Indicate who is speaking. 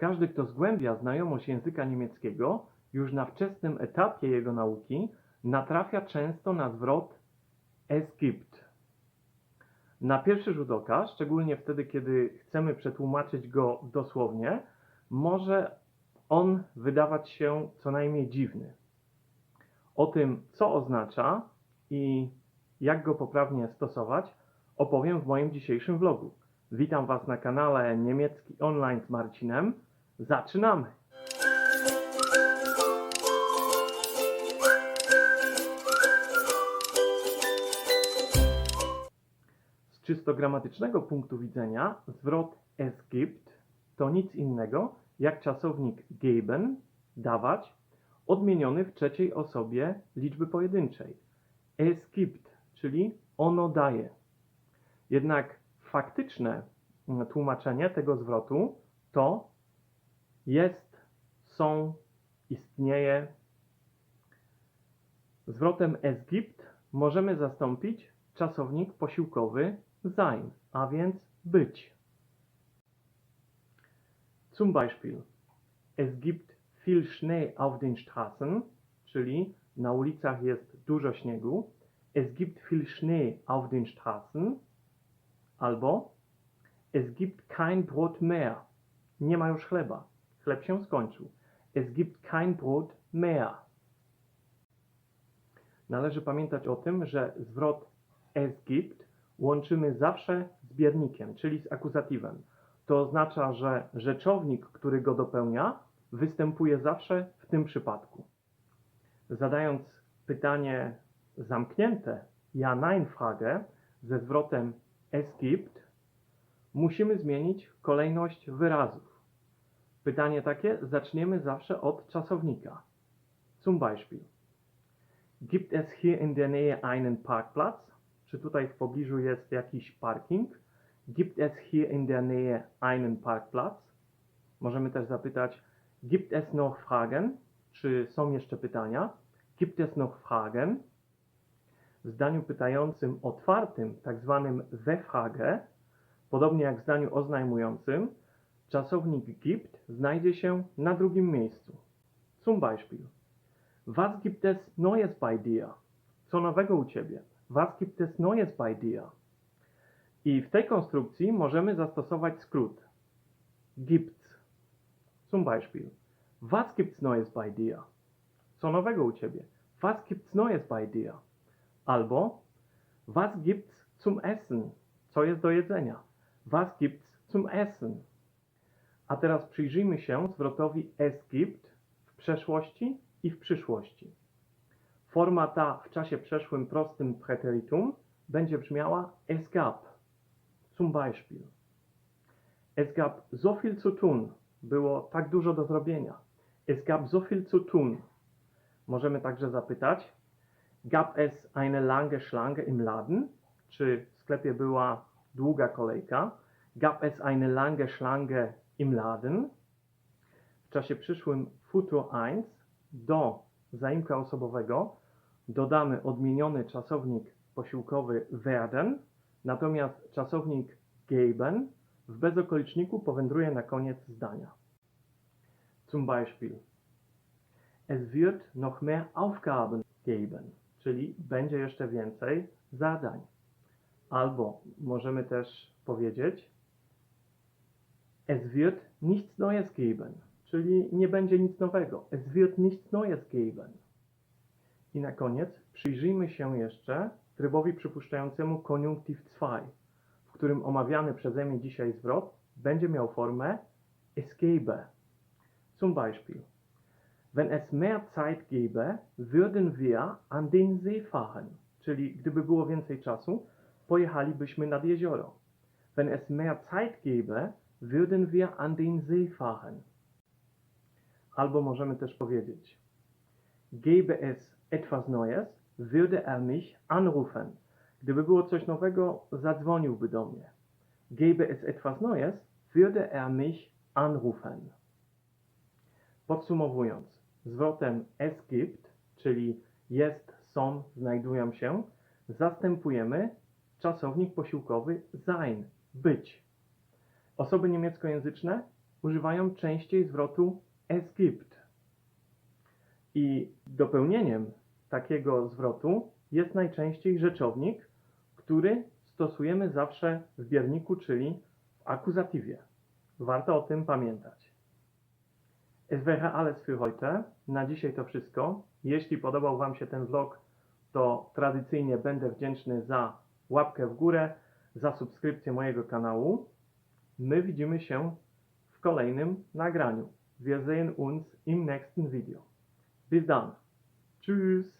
Speaker 1: Każdy, kto zgłębia znajomość języka niemieckiego, już na wczesnym etapie jego nauki natrafia często na zwrot es gibt. Na pierwszy rzut oka, szczególnie wtedy, kiedy chcemy przetłumaczyć go dosłownie, może on wydawać się co najmniej dziwny. O tym, co oznacza i jak go poprawnie stosować, opowiem w moim dzisiejszym vlogu. Witam Was na kanale Niemiecki Online z Marcinem. Zaczynamy! Z czysto gramatycznego punktu widzenia zwrot es gibt to nic innego jak czasownik geben, dawać, odmieniony w trzeciej osobie liczby pojedynczej. Es gibt, czyli ono daje. Jednak faktyczne tłumaczenie tego zwrotu to jest, są, istnieje. Zwrotem es gibt możemy zastąpić czasownik posiłkowy sein, a więc być. Zum Beispiel, es gibt viel Schnee auf den Straßen, czyli na ulicach jest dużo śniegu. Es gibt viel Schnee auf den Straßen. Albo es gibt kein Brot mehr. Nie ma już chleba. Chleb się skończył. Es gibt kein Brot mehr. Należy pamiętać o tym, że zwrot es gibt łączymy zawsze z biernikiem, czyli z akuzatywem. To oznacza, że rzeczownik, który go dopełnia, występuje zawsze w tym przypadku. Zadając pytanie zamknięte ja-nein-frage ze zwrotem es gibt, musimy zmienić kolejność wyrazów. Pytanie takie zaczniemy zawsze od czasownika. Zum Beispiel. Gibt es hier in der Nähe einen Parkplatz? Czy tutaj w pobliżu jest jakiś parking? Gibt es hier in der Nähe einen Parkplatz? Możemy też zapytać, gibt es noch Fragen? Czy są jeszcze pytania? Gibt es noch Fragen? W zdaniu pytającym otwartym, tak zwanym we Frage, podobnie jak w zdaniu oznajmującym, czasownik gibt znajdzie się na drugim miejscu. Zum Beispiel. Was gibt es Neues bei dir? Co nowego u Ciebie? Was gibt es Neues bei dir? I w tej konstrukcji możemy zastosować skrót gibt's. Zum Beispiel. Was gibt's Neues bei dir? Co nowego u Ciebie? Was gibt's Neues bei dir? Albo Was gibt's zum Essen? Co jest do jedzenia? Was gibt's zum Essen? A teraz przyjrzyjmy się zwrotowi es gibt w przeszłości i w przyszłości. Forma ta w czasie przeszłym prostym preteritum będzie brzmiała es gab. Zum Beispiel. Es gab so viel zu tun. Było tak dużo do zrobienia. Es gab so viel zu tun. Możemy także zapytać, gab es eine lange Schlange im Laden? Czy w sklepie była długa kolejka? Gab es eine lange Schlange im Laden? W czasie przyszłym Futur 1 do zaimka osobowego dodamy odmieniony czasownik posiłkowy werden, natomiast czasownik geben w bezokoliczniku powędruje na koniec zdania. Zum Beispiel Es wird noch mehr Aufgaben geben, czyli będzie jeszcze więcej zadań. Albo możemy też powiedzieć Es wird nichts Neues geben, czyli nie będzie nic nowego. Es wird nichts Neues geben. I na koniec przyjrzyjmy się jeszcze trybowi przypuszczającemu koniunktiv 2, w którym omawiany przeze mnie dzisiaj zwrot będzie miał formę es gäbe. Zum Beispiel. Wenn es mehr Zeit gäbe, würden wir an den See fahren. Czyli gdyby było więcej czasu, pojechalibyśmy nad jezioro. Wenn es mehr Zeit gäbe, würden wir an den See fahren. Albo możemy też powiedzieć Gäbe es etwas Neues, würde er mich anrufen. Gdyby było coś nowego, zadzwoniłby do mnie. Gäbe es etwas Neues, würde er mich anrufen. Podsumowując, zwrotem es gibt, czyli jest, są, znajdują się, zastępujemy czasownik posiłkowy sein, być. Osoby niemieckojęzyczne używają częściej zwrotu es gibt. I dopełnieniem takiego zwrotu jest najczęściej rzeczownik, który stosujemy zawsze w bierniku, czyli w akuzatywie. Warto o tym pamiętać. Es wäre alles für heute. Na dzisiaj to wszystko. Jeśli podobał Wam się ten vlog, to tradycyjnie będę wdzięczny za łapkę w górę, za subskrypcję mojego kanału. My widzimy się w kolejnym nagraniu. Wir sehen uns im nächsten Video. Bis dann. Tschüss.